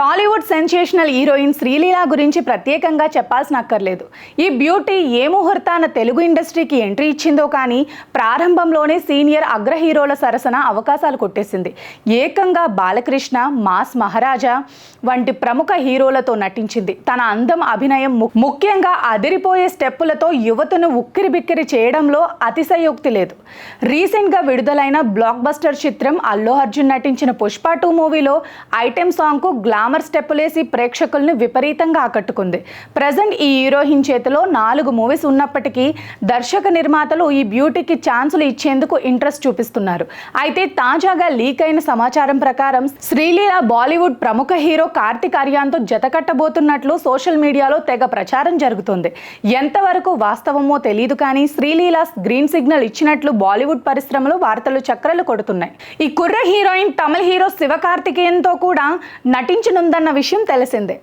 Tollywood sensational heroine Sreeleela గురించి ప్రత్యేకంగా చెప్పాల్సిన అక్కర్లేదు. ఈ బ్యూటీ ఏ ముహూర్తాన తెలుగు ఇండస్ట్రీకి ఎంట్రీ ఇచ్చిందో కానీ ప్రారంభంలోనే సీనియర్ అగ్ర హీరోల సరసన అవకాశాలు కొట్టేసింది. ఏకంగా బాలకృష్ణ మాస్ మహారాజా వంటి ప్రముఖ హీరోలతో నటించింది. తన అందం అభినయం ముఖ్యంగా అదిరిపోయే స్టెప్పులతో యువతను ఉక్కిరిబిక్కిరి చేయడంలో అతిశయోక్తి లేదు. రీసెంట్గా విడుదలైన బ్లాక్ బస్టర్ చిత్రం అల్లు అర్జున్ నటించిన పుష్ప టూ మూవీలో ఐటెం సాంగ్కు గ్లామర్ స్టెప్పులేసి ప్రేక్షకుల్ని విపరీతంగా ఆకట్టుకుంది. ప్రజెంట్ ఈ హీరోయిన్ చేతిలో నాలుగు మూవీస్ ఉన్నప్పటికీ దర్శక నిర్మాతలు ఈ బ్యూటీకి ఛాన్సులు ఇచ్చేందుకు ఇంట్రెస్ట్ చూపిస్తున్నారు. అయితే తాజాగా లీక్ అయిన సమాచారం ప్రకారం శ్రీలీల బాలీవుడ్ ప్రముఖ హీరో కార్తిక్ ఆర్యాన్తో జతకట్టబోతున్నట్లు సోషల్ మీడియాలో తెగ ప్రచారం జరుగుతుంది. ఎంతవరకు వాస్తవమో తెలియదు కానీ శ్రీలీల గ్రీన్ సిగ్నల్ ఇచ్చినట్లు బాలీవుడ్ పరిశ్రమలో వార్తలు చక్రాలు కొడుతున్నాయి. ఈ కుర్ర హీరోయిన్ తమిళ హీరో శివకార్తికేయన్తో కూడా ఉందన్న విషయం తెలిసిందే.